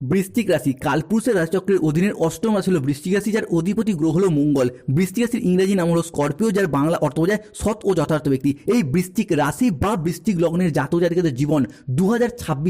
বৃশ্চিক রাশি, কালপুরুষের রাশিচক্রের অধীনের অষ্টম রাশি হল বৃশ্চিক রাশি, যার অধিপতি গ্রহ হল মঙ্গল। বৃশ্চিক রাশির ইংরেজি নাম হলো স্করপিও, যার বাংলা অর্থ বোঝায় সৎ ও যথার্থ ব্যক্তি। এই বৃষ্টিক রাশি বা বৃষ্টিক লগ্নের জাতক জাতিকাদের জীবন দু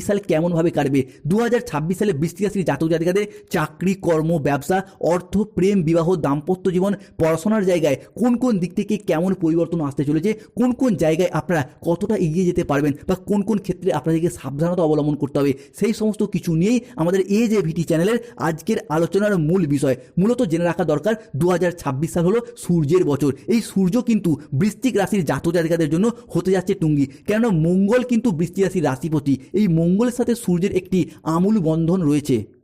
সাল কেমনভাবে কাটবে? দু হাজার ছাব্বিশ সালে বৃশ্চিক রাশির জাতক জাতিকাদের চাকরি, কর্ম, ব্যবসা, অর্থ, প্রেম, বিবাহ, দাম্পত্য জীবন, পড়াশোনার জায়গায় কোন কোন দিক থেকে কেমন পরিবর্তন আসতে চলেছে? কোন কোন জায়গায় আপনারা কতটা এগিয়ে যেতে পারবেন? বা কোন কোন ক্ষেত্রে আপনাদেরকে সাবধানতা অবলম্বন করতে হবে? সেই সমস্ত কিছু নিয়েই আমাদের এ জে ভিটি চ্যানেলের আজকের আলোচনার মূল বিষয়। মূলত জেনে রাখা দরকার দু হাজার ছাব্বিশ সাল হলো সূর্যের বছর। এই সূর্য কিন্তু বৃষ্টিক রাশির জাত জাতিকাদের জন্য হতে যাচ্ছে টুঙ্গি। কেননা মঙ্গল কিন্তু বৃষ্টি রাশির রাশিপতি। এই মঙ্গলের সাথে সূর্যের একটি আমূল বন্ধন রয়েছে।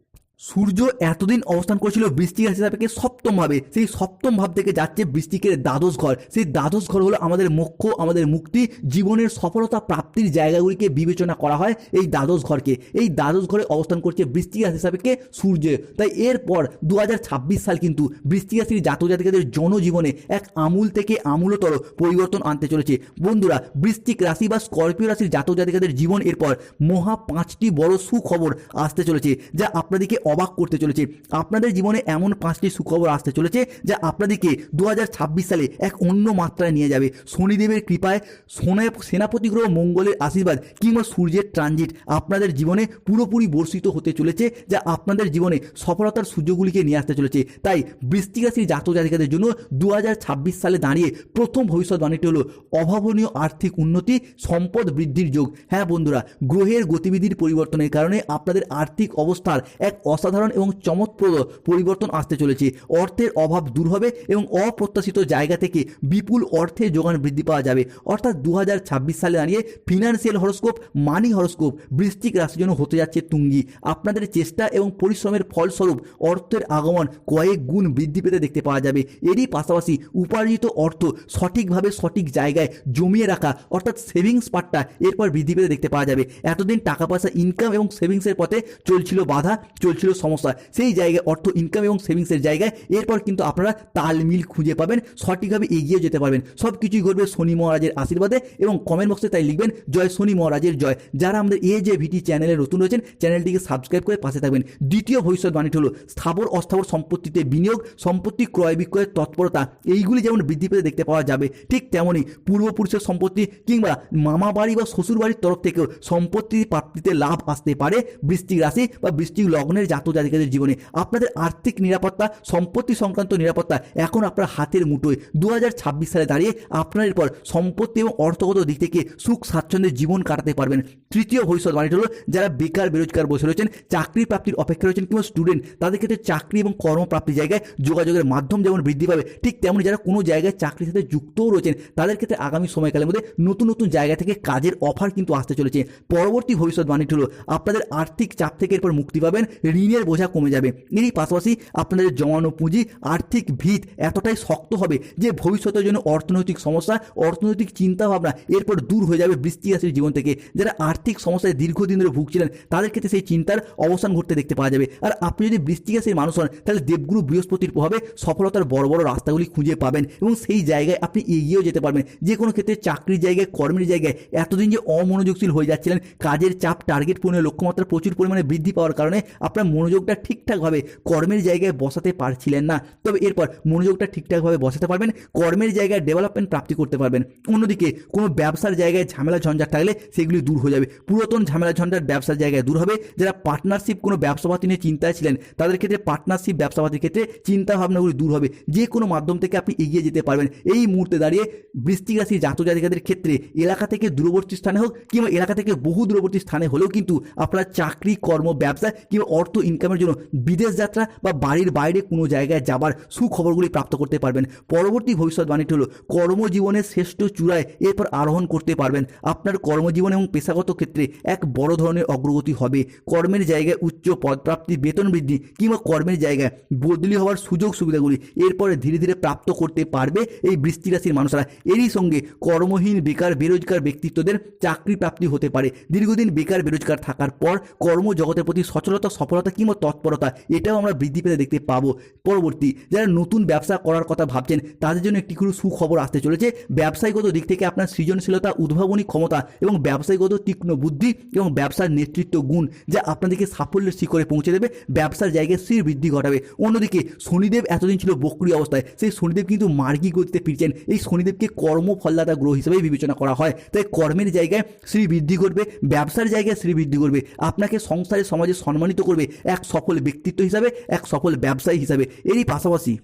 সূর্য এতদিন অবস্থান করেছিল বৃষ্টিক রাশি সাপেক্ষে সপ্তম ভাবে। সেই সপ্তম ভাব থেকে যাচ্ছে বৃষ্টিকের দ্বাদশ ঘর। সেই দ্বাদশ ঘর হলো আমাদের মোক্ষ, আমাদের মুক্তি, জীবনের সফলতা প্রাপ্তির জায়গাগুলিকে বিবেচনা করা হয় এই দ্বাদশ ঘরকে। এই দ্বাদশ ঘরে অবস্থান করছে বৃষ্টিক রাশি সাপেক্ষে সূর্য। তাই এরপর দু হাজার ছাব্বিশ সাল কিন্তু বৃষ্টি রাশির জাতক জাতিকাদের জনজীবনে এক আমূল থেকে আমূলতর পরিবর্তন আনতে চলেছে। বন্ধুরা, বৃষ্টিক রাশি বা স্করপিও রাশির জাতক জাতিকাদের জীবন এরপর মহা পাঁচটি বড় সুখবর আসতে চলেছে, যা আপনাদেরকে অবাক করতে চলেছে। আপনাদের জীবনে এমন পাঁচটি সুখবর আসতে চলেছে যা আপনাদেরকে দু হাজার ছাব্বিশ সালে এক অন্য মাত্রায় নিয়ে যাবে। শনিদেবের কৃপায় সোনা সেনাপতি গ্রহ মঙ্গলের আশীর্বাদ কিংবা সূর্যের ট্রানজিট আপনাদের জীবনে পুরোপুরি বর্ষিত হতে চলেছে, যা আপনাদের জীবনে সফলতার সুযোগগুলিকে নিয়ে আসতে চলেছে। তাই বৃষ্টিক রাশির জাতক জাতিকাদের জন্য দু হাজার ছাব্বিশ সালে দাঁড়িয়ে প্রথম ভবিষ্যৎবাণীটি হলো, অভাবনীয় আর্থিক উন্নতি, সম্পদ বৃদ্ধির যোগ। হ্যাঁ বন্ধুরা, গ্রহের গতিবিধির পরিবর্তনের কারণে আপনাদের আর্থিক অবস্থার এক অসাধারণ এবং চমৎপ্রদ পরিবর্তন আসতে চলেছে। অর্থের অভাব দূর হবে এবং অপ্রত্যাশিত জায়গা থেকে বিপুল অর্থের যোগান বৃদ্ধি পাওয়া যাবে। অর্থাৎ দু হাজার ছাব্বিশ সালে দাঁড়িয়ে ফিনান্সিয়াল হরস্কোপ, মানি হরস্কোপ বৃষ্টিক রাশির জন্য হতে যাচ্ছে তুঙ্গি। আপনাদের চেষ্টা এবং পরিশ্রমের ফলস্বরূপ অর্থের আগমন কয়েক গুণ বৃদ্ধি পেতে দেখতে পাওয়া যাবে। এরই পাশাপাশি উপার্জিত অর্থ সঠিকভাবে সঠিক জায়গায় জমিয়ে রাখা, অর্থাৎ সেভিংস পার্টটা এরপর বৃদ্ধি পেতে দেখতে পাওয়া যাবে। এতদিন টাকা পয়সা, ইনকাম এবং সেভিংসের পথে চলছিল বাধা, চলছিল সমস্যা। সেই জায়গায় অর্থ ইনকাম এবং সেভিংসের জায়গায়। এরপর কিন্তু আপনারা তালমিল খুঁজে পাবেন, সঠিকভাবে এগিয়ে যেতে পারবেন। সব কিছুই ঘটবে শনি মহারাজের আশীর্বাদে এবং কমেন্ট বক্সে তাই লিখবেন, জয় শনি মহারাজের জয়। যারা আমাদের এ যে ভিটি চ্যানেলে নতুন রয়েছেন চ্যানেলটিকে সাবস্ক্রাইব করে পাশে থাকবেন। দ্বিতীয় ভবিষ্যৎবাণীটি হলো, স্থাবর অস্থাবর সম্পত্তিতে বিনিয়োগ, সম্পত্তি ক্রয় বিক্রয়ের তৎপরতা। এইগুলি যেমন বৃদ্ধি পেতে দেখতে পাওয়া যাবে, ঠিক তেমনই পূর্বপুরুষের সম্পত্তি কিংবা মামা বাড়ি বা শ্বশুর বাড়ির তরফ থেকেও সম্পত্তি প্রাপ্তিতে লাভ আসতে পারে বৃষ্টিক রাশি বা বৃষ্টিক লগ্নের জাতক জাতিকাদের জীবনে। আপনাদের আর্থিক নিরাপত্তা, সম্পত্তি সংক্রান্ত নিরাপত্তা এখন আপনার হাতের মুঠোয়। দু হাজার ছাব্বিশ সালে দাঁড়িয়ে আপনার এরপর সম্পত্তি এবং অর্থগত দিক থেকে সুখ স্বাচ্ছন্দ্যের জীবন কাটাতে পারবেন। তৃতীয় ভবিষ্যৎবাণীটি হলো যারা বেকার, বেরোজগার বসে রয়েছেন, চাকরি প্রাপ্তির অপেক্ষা রয়েছেন কিংবা স্টুডেন্ট তাদের ক্ষেত্রে চাকরি এবং কর্মপ্রাপ্তির জায়গায় যোগাযোগের মাধ্যম যেমন বৃদ্ধি পাবে, ঠিক তেমনি যারা কোনো জায়গায় চাকরির সাথে যুক্তও রয়েছেন, তাদের ক্ষেত্রে আগামী সময়কালের মধ্যে নতুন নতুন জায়গা থেকে কাজের অফার কিন্তু আসতে চলেছে। পরবর্তী ভবিষ্যৎবাণীটি হলো আপনাদের আর্থিক চাপ থেকে এরপর মুক্তি পাবেন ঋণের বোঝা কমে যাবে। এরই পাশাপাশি আপনাদের জমানো পুঁজি, আর্থিক ভিত এতটাই শক্ত হবে যে ভবিষ্যতের জন্য অর্থনৈতিক সমস্যা, অর্থনৈতিক চিন্তাভাবনা এরপর দূর হয়ে যাবে বৃষ্টি রাশির জীবন থেকে। যারা আর্থিক সমস্যায় দীর্ঘদিন ধরে ভুগছিলেন, তাদের ক্ষেত্রে সেই চিন্তার অবসান ঘটতে দেখতে পাওয়া যাবে। আর আপনি যদি বৃষ্টি রাশির মানুষ হন, তাহলে দেবগুরু বৃহস্পতির প্রভাবে সফলতার বড় বড় রাস্তাগুলি খুঁজে পাবেন এবং সেই জায়গায় আপনি এগিয়েও যেতে পারবেন। যে কোনো ক্ষেত্রে চাকরির জায়গায়, কর্মের জায়গায় এতদিন যে অমনোযোগশীল হয়ে যাচ্ছিলেন, কাজের চাপ টার্গেট পূরণের লক্ষ্যমাত্রা প্রচুর পরিমাণে বৃদ্ধি পাওয়ার কারণে আপনার মনোযোগটা ঠিকঠাকভাবে কর্মের জায়গায় বসাতে পারছিলেন না। তবে এরপর মনোযোগটা ঠিকঠাকভাবে বসাতে পারবেন, কর্মের জায়গায় ডেভেলপমেন্ট প্রাপ্তি করতে পারবেন। অন্যদিকে কোনো ব্যবসার জায়গায় ঝামেলা ঝঞ্ঝাট থাকলে সেগুলি দূর হয়ে যাবে। পুরাতন ঝামেলা ঝঞ্ঝাট ব্যবসার জায়গায় দূর হবে। যারা পার্টনারশিপ কোনো ব্যবসাপাতি নিয়ে চিন্তায় ছিলেন, তাদের ক্ষেত্রে পার্টনারশিপ ব্যবসাপাতির ক্ষেত্রে চিন্তা ভাবনাগুলি দূর হবে। যে কোনো মাধ্যম থেকে আপনি এগিয়ে যেতে পারবেন। এই মুহূর্তে দাঁড়িয়ে বৃষ্টিক রাশির জাতক জাতিকাদের ক্ষেত্রে এলাকা থেকে দূরবর্তী স্থানে হোক কিংবা এলাকা থেকে বহু দূরবর্তী স্থানে হলেও কিন্তু আপনার চাকরি, কর্ম, ব্যবসা কিংবা অর্থ ইনকামের জন্য বিদেশ যাত্রা বা বাড়ির বাইরে কোনো জায়গায় যাবার সুখবরগুলি প্রাপ্ত করতে পারবেন। পরবর্তী ভবিষ্যৎবাণীটি হলো কর্মজীবনের শ্রেষ্ঠ চূড়ায় এরপর আরোহণ করতে পারবেন। আপনার কর্মজীবন এবং পেশাগত ক্ষেত্রে এক বড় ধরনের অগ্রগতি হবে। কর্মের জায়গায় উচ্চ পদপ্রাপ্তি, বেতন বৃদ্ধি কিংবা কর্মের জায়গায় বদলি হওয়ার সুযোগ সুবিধাগুলি এরপরে ধীরে ধীরে প্রাপ্ত করতে পারবে এই বৃষ্টি রাশির মানুষরা। এরই সঙ্গে কর্মহীন, বেকার, বেরোজগার ব্যক্তিত্বদের চাকরি প্রাপ্তি হতে পারে। দীর্ঘদিন বেকার, বেরোজগার থাকার পর কর্মজগতের প্রতি সচলতা, সফলতা কিংবা তৎপরতা? এটাও আমরা বৃদ্ধি পেতে দেখতে পাবো। পরবর্তী, যারা নতুন ব্যবসা করার কথা ভাবছেন, তাদের জন্য একটি কোনো সুখবর আসতে চলেছে। ব্যবসায়িকগত দিক থেকে আপনার সৃজনশীলতা, উদ্ভাবনী ক্ষমতা এবং ব্যবসায়িকগত তীক্ষ্ণ বুদ্ধি এবং ব্যবসার নেতৃত্ব গুণ যা আপনাদেরকে সাফল্যের শিখরে পৌঁছে দেবে। ব্যবসার জায়গায় শ্রী বৃদ্ধি ঘটাবে। অন্যদিকে, শনিদেব এতদিন ছিল বক্রি অবস্থায়। সেই শনিদেব কিন্তু মার্গী গতিতে ফিরছেন। এই শনিদেবকে কর্মফলদাতা গ্রহ হিসেবে বিবেচনা করা হয়। তাই কর্মের জায়গায় শ্রী বৃদ্ধি করবে ব্যবসার জায়গায় শ্রী বৃদ্ধি করবে আপনাকে সংসারে, সমাজে সম্মানিত করবে। এক সকল ব্যক্তিত্ব হিসাবে এক সকল ব্যবসায়ী হিসাবে। এরই পাশাপাশি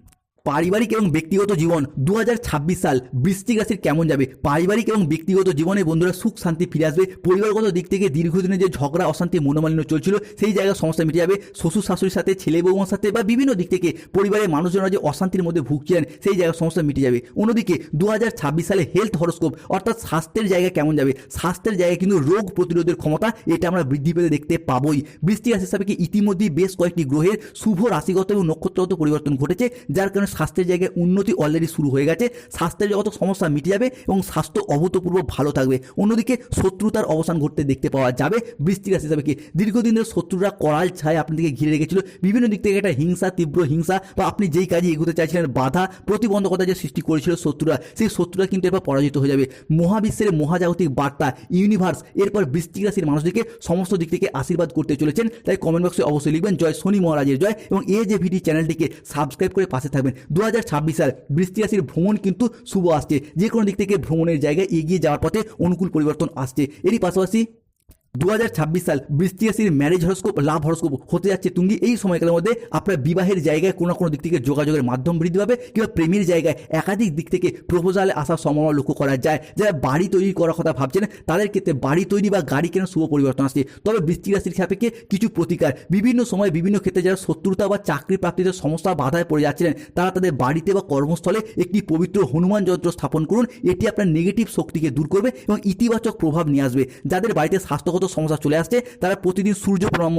পারিবারিক এবং ব্যক্তিগত জীবন। দু হাজার ছাব্বিশ সাল বৃশ্চিক রাশির কেমন যাবে? পারিবারিক এবং ব্যক্তিগত জীবনে বন্ধুরা সুখ, শান্তি ফিরে আসবে। পরিবারগত দিক থেকে দীর্ঘদিনে যে ঝগড়া, অশান্তি, মনোমালিন্য চলছিল, সেই জায়গার সমস্যা মিটে যাবে। শ্বশুর শাশুড়ির সাথে, ছেলে বৌমার সাথে বা বিভিন্ন দিক থেকে পরিবারের মানুষজনরা যে অশান্তির মধ্যে ভুগছিলেন, সেই জায়গার সমস্যা মিটে যাবে। অন্যদিকে দু হাজার ছাব্বিশ সালে হেলথ হরস্কোপ অর্থাৎ স্বাস্থ্যের জায়গা কেমন যাবে? স্বাস্থ্যের জায়গায় কিন্তু রোগ প্রতিরোধের ক্ষমতা, এটা আমরা বৃদ্ধি পেতে দেখতে পাবোই। বৃষ্টি রাশি হিসাবে কি ইতিমধ্যেই বেশ কয়েকটি গ্রহের শুভ, রাশিগত এবং নক্ষত্রগত পরিবর্তন ঘটেছে, যার কারণে স্বাস্থ্যের জায়গায় উন্নতি অলরেডি শুরু হয়ে গেছে, স্বাস্থ্যের জগত সমস্যা মিটে যাবে এবং স্বাস্থ্য অভূতপূর্ব ভালো থাকবে। অন্যদিকে শত্রুতার অবসান ঘটতে দেখতে পাওয়া যাবে। বৃষ্টি রাশি হিসাবে কি? দীর্ঘদিন ধরে শত্রুরা করাল ছায় আপনাদেরকে ঘিরে রেখেছিল। বিভিন্ন দিক থেকে একটা হিংসা, তীব্র হিংসা বা আপনি যেই কাজে এগোতে চাইছিলেন বাধা, প্রতিবন্ধকতা যে সৃষ্টি করেছিল শত্রুরা, সেই শত্রুরা কিন্তু এরপর পরাজিত হয়ে যাবে। মহাবিশ্বের মহাজাগতিক বার্তা ইউনিভার্স এরপর বৃষ্টিক রাশির মানুষদেরকে সমস্ত দিক থেকে আশীর্বাদ করতে চলেছেন। তাই কমেন্ট বক্সে অবশ্যই লিখবেন, জয় শনি মহারাজের জয় এবং এই যে ভিডি চ্যানেলটিকে সাবস্ক্রাইব করে পাশে থাকবেন। দু হাজার ছাব্বিশ সাল বৃষ্টি রাশির ভ্রমণ কিন্তু শুভ আসছে। যে কোনো দিক থেকে ভ্রমণের জায়গায় এগিয়ে যাওয়ার পথে অনুকূল পরিবর্তন আসছে। এরই পাশাপাশি দু হাজার ছাব্বিশ সাল বৃষ্টি রাশির ম্যারেজ হরস্কোপ লাভ হরস্কোপ হতে যাচ্ছে। তুঙ্গি, এই সময়কালের মধ্যে আপনার বিবাহের জায়গায় কোনো কোনো দিক থেকে যোগাযোগের মাধ্যম বৃদ্ধি পাবে কিংবা প্রেমের জায়গায় একাধিক দিক থেকে প্রপোজালে আসার সম্ভাবনা লক্ষ্য করা যায়। যারা বাড়ি তৈরি করার কথা ভাবছেন, তাদের ক্ষেত্রে বাড়ি তৈরি বা গাড়ি কেনার শুভ পরিবর্তন আসছে। তবে বৃষ্টি রাশির সাপেক্ষে কিছু প্রতিকার। বিভিন্ন সময় বিভিন্ন ক্ষেত্রে যারা শত্রুতা বা চাকরি প্রাপ্তিতে সমস্যা, বাধায় পড়ে যাচ্ছিলেন, তারা তাদের বাড়িতে বা কর্মস্থলে একটি পবিত্র হনুমান যন্ত্র স্থাপন করুন। এটি আপনার নেগেটিভ শক্তিকে দূর করবে এবং ইতিবাচক প্রভাব নিয়ে আসবে। যাদের বাড়িতে স্বাস্থ্যগত সমস্যা চলে আসছে। তারা প্রতিদিন সূর্য প্রণাম